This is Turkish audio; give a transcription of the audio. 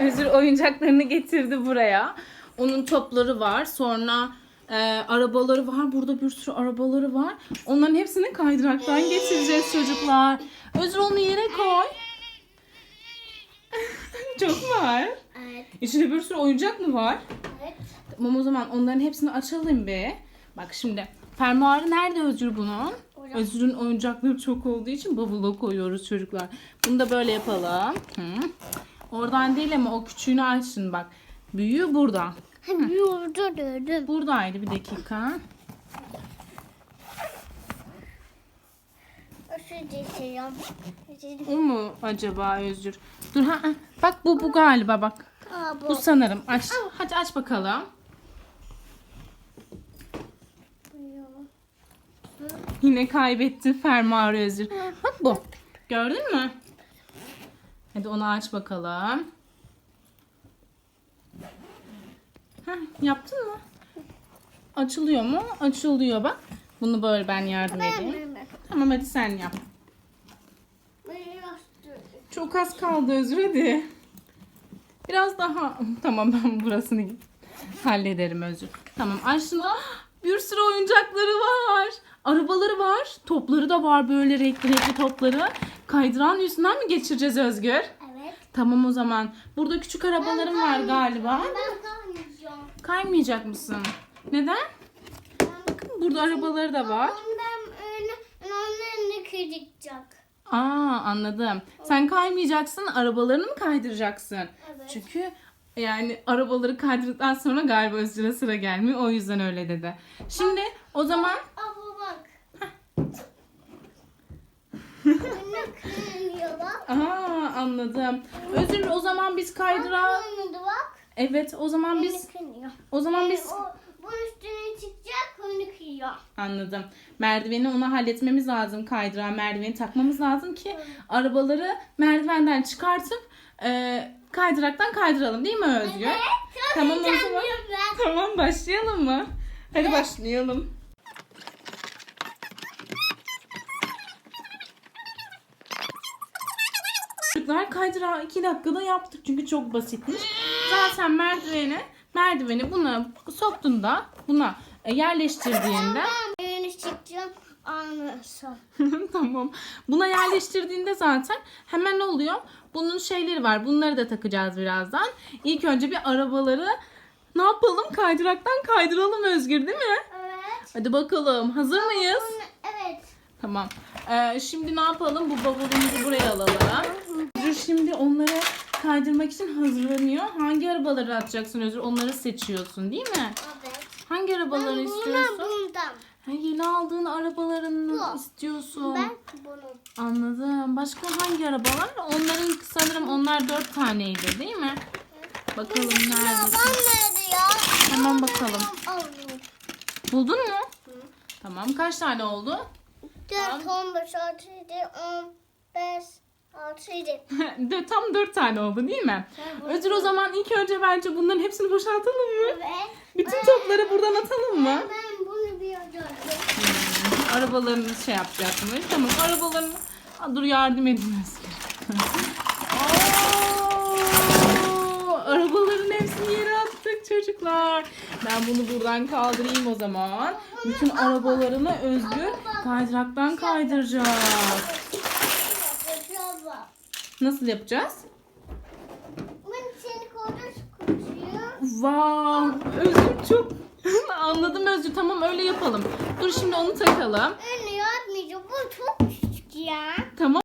Özür oyuncaklarını getirdi buraya. Onun topları var. Sonra e, arabaları var. Burada bir sürü arabaları var. Onların hepsini kaydıraktan geçireceğiz çocuklar. Özür onu yere koy. Çok var. Evet. İçinde bir sürü oyuncak mı var? Evet. Tamam o zaman onların hepsini açalım be. Bak şimdi fermuarı nerede Özgür bunun? Orada. Özgür'ün oyuncakları çok olduğu için bavula koyuyoruz çocuklar. Bunu da böyle yapalım. Hı. Oradan değil ama o küçüğünü açsın bak. Büyüğü burada. Yurda döndüm. Buradaydı bir dakika. O mu acaba Özgür? Dur ha, ha. bak bu bu galiba bak. Aa, bu. sanırım. Aç. Hadi aç bakalım. Yine kaybetti fermuarı Özgür. Bak bu. Gördün mü? Hadi onu aç bakalım. Heh, yaptın mı? Açılıyor mu? Açılıyor bak. Bunu böyle ben yardım edeyim. Tamam hadi sen yap. Çok az kaldı Özür hadi. Biraz daha. Tamam ben burasını hallederim Özür. Tamam açtın. Bir sürü oyuncakları var. Arabaları var. Topları da var böyle renkli renkli topları. Kaydırağın üstünden mi geçireceğiz Özgür? Evet. Tamam o zaman. Burada küçük arabalarım var galiba. Ben kalmayacağım. Kaymayacak mısın? Neden? Bakın burada arabaları da var. Ondan öyle onların kıracak. Aa anladım. Sen kaymayacaksın, arabalarını mı kaydıracaksın? Evet. Çünkü yani arabaları kaydırdıktan sonra galiba Özgür'e sıra gelmiyor. O yüzden öyle dedi. Şimdi o zaman Aa bak. Önüne kırılıyor bak. Aa anladım. Özür o zaman biz kaydıra. Evet o zaman biz Önü kırılıyor. o zaman biz bunun üstüne çıkacak önü kırıyor. anladım. Merdiveni ona halletmemiz lazım. Kaydıran merdiveni takmamız lazım ki arabaları merdivenden çıkartıp e, kaydıraktan kaydıralım değil mi Özgür? Çok Tamam, o zaman-. Tamam başlayalım mı? Hadi başlayalım. Çocuklar kaydırağı 2 dakikada yaptık çünkü çok basitmiş. Zaten merdiveni merdiveni buna soktuğunda buna e, yerleştirdiğinde anlasam. tamam. Buna yerleştirdiğinde zaten hemen ne oluyor? Bunun şeyleri var. Bunları da takacağız birazdan. İlk önce bir arabaları ne yapalım? Kaydıraktan kaydıralım Özgür değil mi? Evet. Hadi bakalım. Hazır mıyız? Evet. Tamam. Ee, şimdi ne yapalım? Bu bavulumuzu buraya alalım. Şimdi onları kaydırmak için hazırlanıyor. Hangi arabaları atacaksın Özgür? Onları seçiyorsun değil mi? Evet. Hangi arabaları Ben istiyorsun? bundan bundan. Ha, yeni aldığın arabalarını Bu. istiyorsun. Ben bunu. Anladım. Başka hangi araba var? Onların sanırım onlar dört taneydi değil mi? Bakalım nerede? Ben nerede ya? Hemen bakalım. Buldun mu? Tamam. Kaç tane oldu? 4, 15, 6, 7, 15, 6, 7. Dö- Tam dört tane oldu değil mi? Tamam. Özür o zaman ilk önce bence bunların hepsini boşaltalım mı? Evet. Bütün topları buradan atalım mı? Ben bunu bir gördüm. Hmm, arabalarını şey yapacakmış. Tamam arabalarını... Aa, dur yardım edin Özgür. Oo, arabaların hepsini yere attık çocuklar. Ben bunu buradan kaldırayım o zaman. Bütün arabalarını Özgür kaydıraktan kaydıracak. Nasıl yapacağız? Ben seni koydum kutuyu. Wow, Özgür çok anladım Özgür. Tamam öyle yapalım. Dur şimdi onu takalım. Önü yapmayacağım. Bu çok küçük ya. Tamam.